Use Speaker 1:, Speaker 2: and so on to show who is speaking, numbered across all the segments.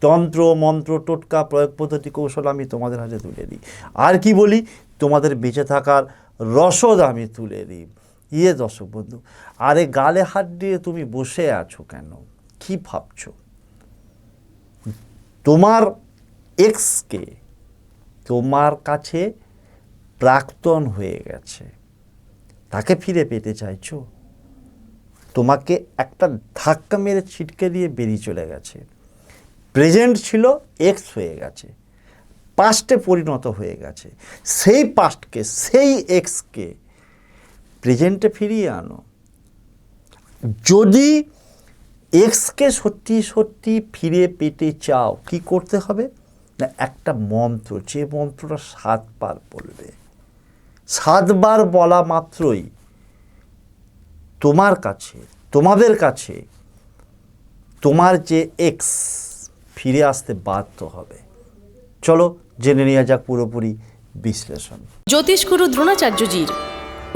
Speaker 1: তন্ত্র, মন্ত্র, টোটকা, প্রয়োগ পদ্ধতি, কৌশল আমি তোমাদের হাতে তুলে দিই। আর কি বলি? তোমাদের বেঁচে থাকার রসদ আমি তুলে দিই। ইয়ে দর্শক বন্ধু, আরে গালে হাত দিয়ে তুমি বসে আছো কেন? কি ভাবছ? তোমার এক্সকে তোমার কাছে প্রাক্তন হয়ে গেছে। তাকে ফিরে পেতে চাইছো? তোমাকে একটা ধাক্কা মেরে ছিটকে দিয়ে বেরিয়ে চলে গেছে। প্রেজেন্ট ছিল এক্স হয়ে গেছে পাস্টে পরিণত হয়ে গেছে। সেই পাস্টকে সেই এক্সকে প্রেজেন্টে ফিরিয়ে আনো। যদি এক্সকে সত্যি সত্যি ফিরে পেতে চাও, কি করতে হবে? না, একটা মন্ত্র, যে মন্ত্রটা সাতবার বলবে। সাতবার বলা মাত্রই তোমার কাছে, তোমাদের কাছে তোমার যে এক্স ফিরে আসতে বাধ্য হবে। চলো জেনে নেওয়া যাক পুরোপুরি বিশ্লেষণ।
Speaker 2: জ্যোতিষগুরু দ্রোণাচার্যজির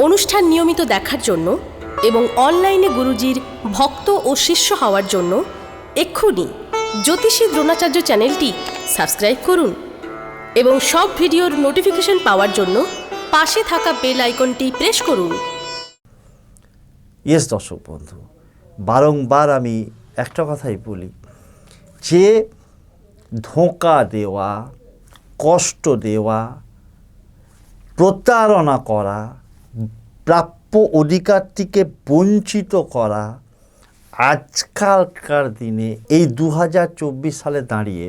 Speaker 2: অনুষ্ঠান নিয়মিত দেখার জন্য এবং অনলাইনে গুরুজির ভক্ত ও শিষ্য হওয়ার জন্য এক্ষুনি জ্যোতিষী দ্রোণাচার্য চ্যানেলটি সাবস্ক্রাইব করুন এবং সব ভিডিওর নোটিফিকেশন পাওয়ার জন্য পাশে থাকা বেল আইকনটি প্রেস করুন।
Speaker 1: ইয়েস দর্শক বন্ধু বারংবার আমি একটা কথাই বলি যে ধোঁকা দেওয়া, কষ্ট দেওয়া, প্রতারণা করা, প্রাপ্য অধিকার থেকে বঞ্চিত করা আজকালকার দিনে এই দু হাজার চব্বিশ সালে দাঁড়িয়ে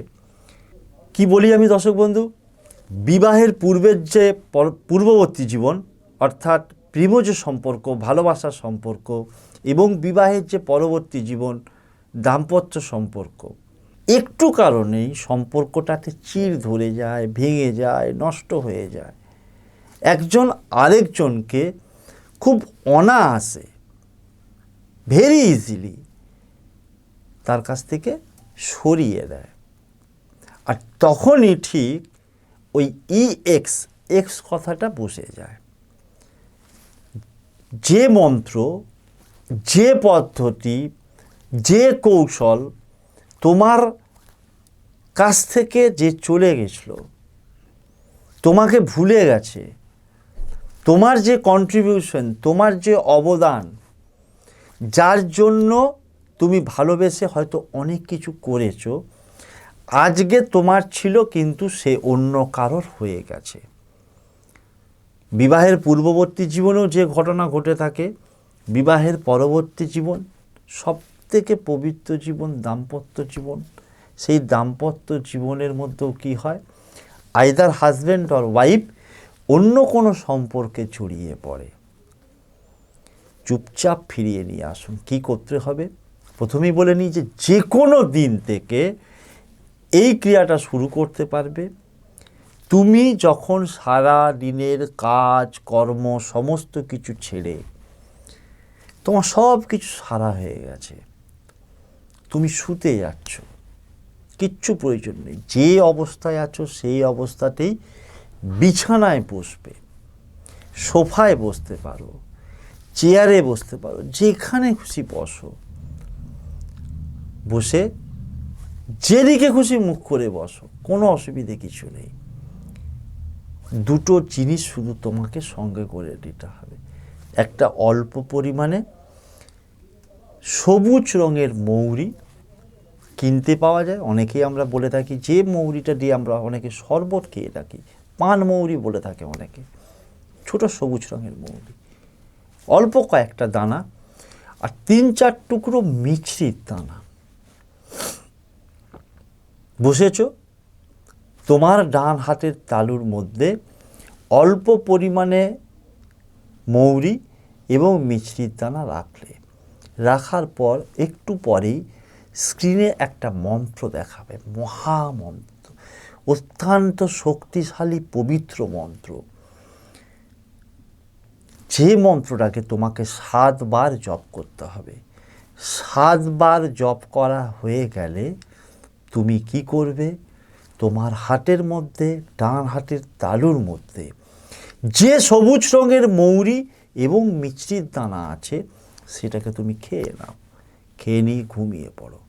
Speaker 1: কি বলি আমি দর্শক বন্ধু? বিবাহের পূর্বের যে পূর্ববর্তী জীবন, অর্থাৎ প্রেমজ সম্পর্ক, ভালোবাসার সম্পর্ক এবং বিবাহের যে পরবর্তী জীবন, দাম্পত্য সম্পর্ক একটু কারণেই সম্পর্কটাতে চির ধরে যায়, ভেঙে যায়, নষ্ট হয়ে যায়। একজন আরেকজনকে খুব অনায়াসে ভেরি ইজিলি তার কাছ থেকে সরিয়ে দেয়। আর তখনই ঠিক ওই ই এক্স এক্স কথাটা বসে যায়। যে মন্ত্র, যে পদ্ধতি, যে কৌশল তোমার কাছ থেকে যে চলে গেছিল, তোমাকে ভুলে গেছে, তোমার যে কন্ট্রিবিউশন তোমার যে অবদান, যার জন্য তুমি ভালোবেসে হয়তো অনেক কিছু করেছ, আজকে তোমার ছিল কিন্তু সে অন্য কারোর হয়ে গেছে। বিবাহের পূর্ববর্তী জীবনেও যে ঘটনা ঘটে থাকে, বিবাহের পরবর্তী জীবন সব থেকে পবিত্র জীবন, দাম্পত্য জীবন। সেই দাম্পত্য জীবনের মধ্যেও কি হয়? আইদার হাজব্যান্ড অর ওয়াইফ অন্য কোনো সম্পর্কে জড়িয়ে পড়ে। চুপচাপ ফিরিয়ে নিয়ে আসুন। কি করতে হবে? প্রথমেই বলে নিই যে যে কোনো দিন থেকে এই ক্রিয়াটা শুরু করতে পারবে। তুমি যখন সারা দিনের কাজ, কর্ম, সমস্ত কিছু ছেড়ে তোমার সব কিছু সারা হয়ে গেছে। তুমি শুতে যাচ্ছ। কিচ্ছু প্রয়োজন নেই। যে অবস্থায় আছো, সেই অবস্থাতেই বিছানায় বসবে। সোফায় বসতে পারো, চেয়ারে বসতে পারো, যেখানে খুশি বসো। বসে যেদিকে খুশি মুখ করে বসো, কোনো অসুবিধে কিছু নেই। দুটো জিনিস শুধু তোমাকে সঙ্গে করে দিতে হবে। একটা অল্প পরিমাণে সবুজ রঙের মৌরি কিনতে পাওয়া যায়। অনেকেই আমরা বলে থাকি, যে মৌরিটা দিয়ে আমরা অনেকে শরবত খেয়ে থাকি, পান মৌরি বলে থাকে অনেকে। ছোট সবুজ রঙের মৌরি। অল্প কয়েকটা দানা আর তিন চার টুকরো মিছরির দানা। বসেছ তোমার ডান হাতের তালুর মধ্যে অল্প পরিমাণে মৌরি এবং মিছরির দানা রাখলে, রাখার পর একটু পরেই স্ক্রিনে একটা মন্ত্র দেখাবে, মহামন্ত্র, অত্যন্ত শক্তিশালী, পবিত্র মন্ত্র। যে মন্ত্রটাকে তোমাকে সাতবার জপ করতে হবে, সাতবার জপ করা হয়ে গেলে তুমি কি করবে? তোমার হাটের মধ্যে, ডান হাটের তালুর মধ্যে যে সবুজ রঙের মৌরি এবং মিষ্টির দানা আছে, সেটাকে তুমি খেয়ে নাও, খেয়ে নিয়ে ঘুমিয়ে পড়ো।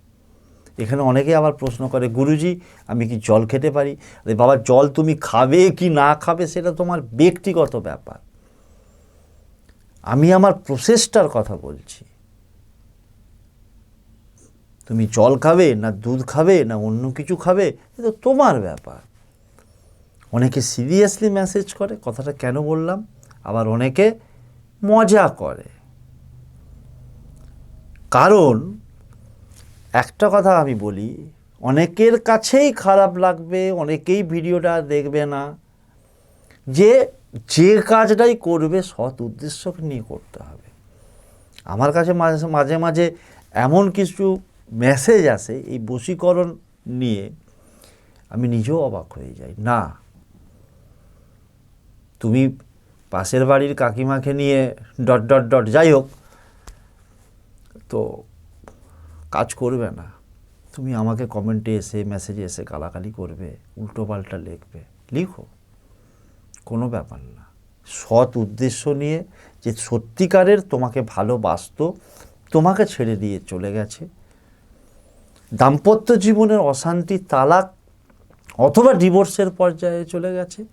Speaker 1: এখানে অনেকে আবার প্রশ্ন করে, গুরুজি, আমি কি জল খেতে পারি? বাবা, জল তুমি খাবে কি না খাবে সেটা তোমার ব্যক্তিগত ব্যাপার। আমি আমার প্রসেসটার কথা বলছি। তুমি জল খাবে না দুধ খাবে না অন্য কিছু খাবে, এ তো তোমার ব্যাপার। অনেকে সিরিয়াসলি মেসেজ করে, কথাটা কেন বললাম? আবার অনেকে মজা করে। কারণ একটা কথা আমি বলি, অনেকের কাছেই খারাপ লাগবে, অনেকেই ভিডিওটা দেখবে না। যে যে কাজটাই করবে, সৎ উদ্দেশ্য নিয়ে করতে হবে। আমার কাছে মাঝে মাঝে মাঝে এমন কিছু মেসেজ আসে, এই বশীকরণ নিয়ে আমি নিজেও অবাক হয়ে যাই। না, তুমি পাশের বাড়ির কাকিমাকে নিয়ে ডট ডট ডট, যাই হোক, তো কাজ করবে না। তুমি আমাকে কমেন্টে এসে মেসেজে এসে গালাগালি করবে উল্টো পাল্টা লিখবে। লিখো। কোনো ব্যাপার না। সৎ উদ্দেশ্য নিয়ে যে সত্যিকারের তোমাকে ভালোবাসত, তোমাকে ছেড়ে দিয়ে চলে গেছে। দাম্পত্য জীবনের অশান্তি, তালাক অথবা ডিভোর্সের পর্যায়ে চলে গেছে।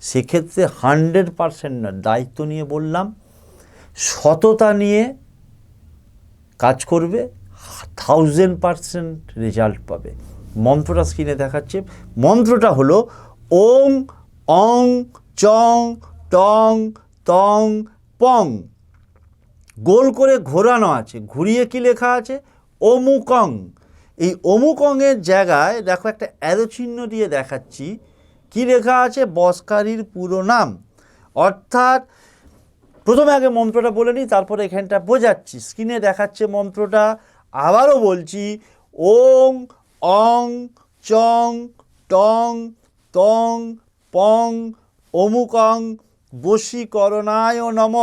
Speaker 1: সেক্ষেত্রে হান্ড্রেড পারসেন্ট না, দায়িত্ব নিয়ে বললাম, সততা নিয়ে কাজ করবে থাউজেন্ড পারসেন্ট রেজাল্ট পাবে। মন্ত্রটা স্ক্রিনে দেখাচ্ছে। মন্ত্রটা হলো ওং, অং, চং, টং, তং, পং। গোল করে ঘোরানো আছে। ঘুরিয়ে কি লেখা আছে? অমুকং। এই অমুকংয়ের জায়গায় দেখো একটা অ্যারো চিহ্ন দিয়ে দেখাচ্ছি। কি লেখা আছে? বসকারীর পুরো নাম। অর্থাৎ প্রথমে আগে মন্ত্রটা বলে নিই, তারপরে এখানটা বোঝাচ্ছি। স্ক্রিনে দেখাচ্ছে মন্ত্রটা। আবারও বলছি, ওং, অং, চং, টং, তং, পং, অমুকং, বশীকরণায় নম।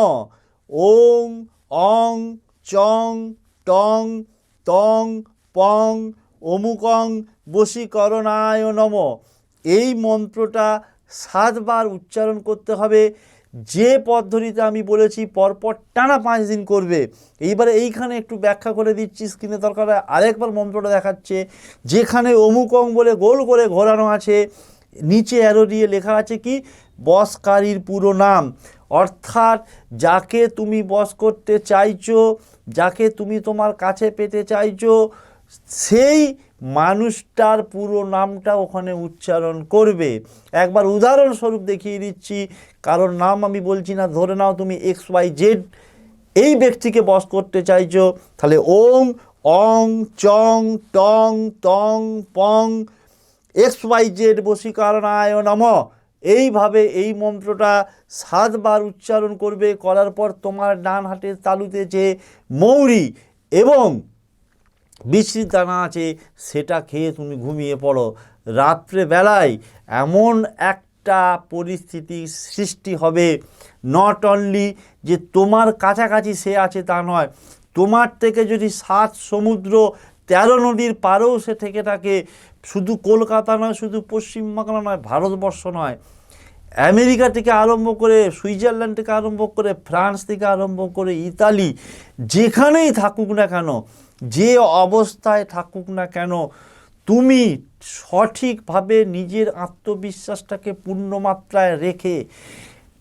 Speaker 1: ওং, অং, চং, টং, তং, পং, অমুকং, বশীকরণায় নম। এই মন্ত্রটা সাতবার উচ্চারণ করতে হবে। যে পদ্ধতিতে আমি বলেছি, পরপর টানা পাঁচ দিন করবে। এইবারে এইখানে একটু ব্যাখ্যা করে দিচ্ছি, স্ক্রিনে দরকার আরেকবার মন্ত্রটা দেখাচ্ছে। যেখানে অমুক অং বলে গোল করে ঘোরানো আছে, নিচে অ্যারো দিয়ে লেখা আছে কি? বসকারীর পুরো নাম। অর্থাৎ যাকে তুমি বস করতে চাইছো, যাকে তুমি তোমার কাছে পেতে চাইছো, সেই মানুষটার পুরো নামটা ওখানে উচ্চারণ করবে। একবার উদাহরণস্বরূপ দেখিয়ে দিচ্ছি। কারোর নাম আমি বলছি না, ধরে নাও তুমি এক্স ওয়াই জেড এই ব্যক্তিকে বস করতে চাইছো, তাহলে ওং অং, চং, টং, তং, পং, এক্স ওয়াই জেড বশীকরণায় নম। এইভাবে এই মন্ত্রটা সাতবার উচ্চারণ করবে, করার পর তোমার ডান হাতের তালুতে যে মৌরি এবং বৃষ্টির দানা আছে সেটা খেয়ে তুমি ঘুমিয়ে পড়ো। রাত্রে বেলায় এমন একটা পরিস্থিতি সৃষ্টি হবে নট অনলি যে তোমার কাছাকাছি সে আছে তা নয়, তোমার থেকে যদি সাত সমুদ্র, তেরো নদীর পারেও সে থেকে থাকে, শুধু কলকাতা নয়, শুধু পশ্চিমবাংলা নয়, ভারতবর্ষ নয়। আমেরিকা থেকে আরম্ভ করে সুইজারল্যান্ড থেকে আরম্ভ করে ফ্রান্স থেকে আরম্ভ করে ইতালি, যেখানেই থাকুক না কেন, যে অবস্থায় থাকুক না কেন, তুমি সঠিকভাবে নিজের আত্মবিশ্বাসটাকে পূর্ণমাত্রায় রেখে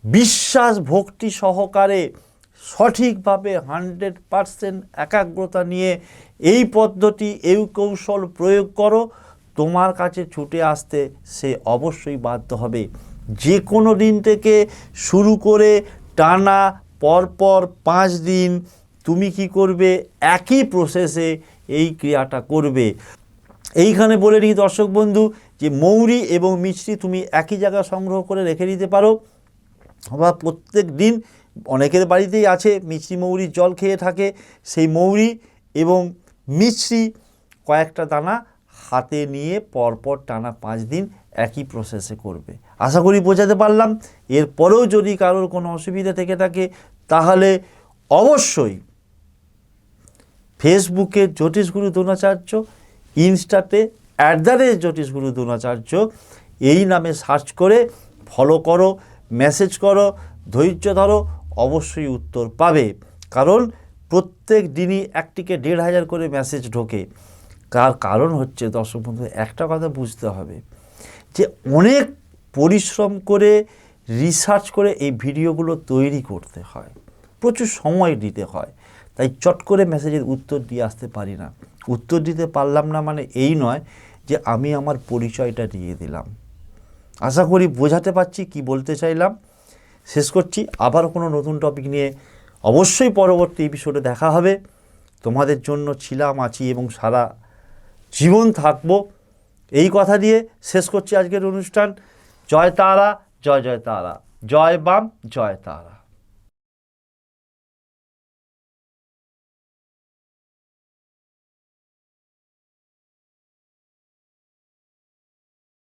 Speaker 1: বিশ্বাস ভক্তি সহকারে সঠিকভাবে হান্ড্রেড পারসেন্ট একাগ্রতা নিয়ে এই পদ্ধতি, এই কৌশল প্রয়োগ করো। তোমার কাছে ছুটে আসতে সে অবশ্যই বাধ্য হবে। যে কোনো দিন থেকে শুরু করে টানা পরপর পাঁচ দিন তুমি কি করবে? একই প্রসেসে এই ক্রিয়াটা করবে। এইখানে বলে নিই দর্শক বন্ধু, যে মৌরি এবং মিষ্টি তুমি একই জায়গায় সংগ্রহ করে রেখে দিতে পারো। বা প্রত্যেক দিন অনেকের বাড়িতেই আছে, মিষ্টি মৌরির জল খেয়ে থাকে। সেই মৌরি এবং মিষ্টি কয়েকটা দানা হাতে নিয়ে পরপর টানা পাঁচ দিন একই প্রসেসে করবে। আশা করি বোঝাতে পারলাম। এরপরেও যদি কারোর কোনো অসুবিধা থেকে থাকে, তাহলে অবশ্যই ফেসবুকে Jyotishguru Dronacharya, ইনস্টাতে at the rate Jyotishguru Dronacharya, এই নামে সার্চ করে ফলো করো মেসেজ করো, ধৈর্য ধরো, অবশ্যই উত্তর পাবে। কারণ প্রত্যেক দিনই একটিকে দেড় হাজার করে মেসেজ ঢোকে। তার কারণ হচ্ছে দর্শক বন্ধু একটা কথা বুঝতে হবে। যে অনেক পরিশ্রম করে রিসার্চ করে এই ভিডিওগুলো তৈরি করতে হয়। প্রচুর সময় দিতে হয়। তাই চট করে মেসেজের উত্তর দিয়ে আসতে পারি না। উত্তর দিতে পারলাম না মানে এই নয় যে আমি আমার পরিচয়টা দিয়ে দিলাম। আশা করি বোঝাতে পারছি কি বলতে চাইলাম। শেষ করছি। আবার কোনো নতুন টপিক নিয়ে অবশ্যই পরবর্তী এপিসোডে দেখা হবে। তোমাদের জন্য ছিলাম, আছি এবং সারা জীবন থাকব। এই কথা দিয়ে শেষ করছি আজকের অনুষ্ঠান। জয় তারা, জয় জয় তারা। জয় বাম, জয় তারা।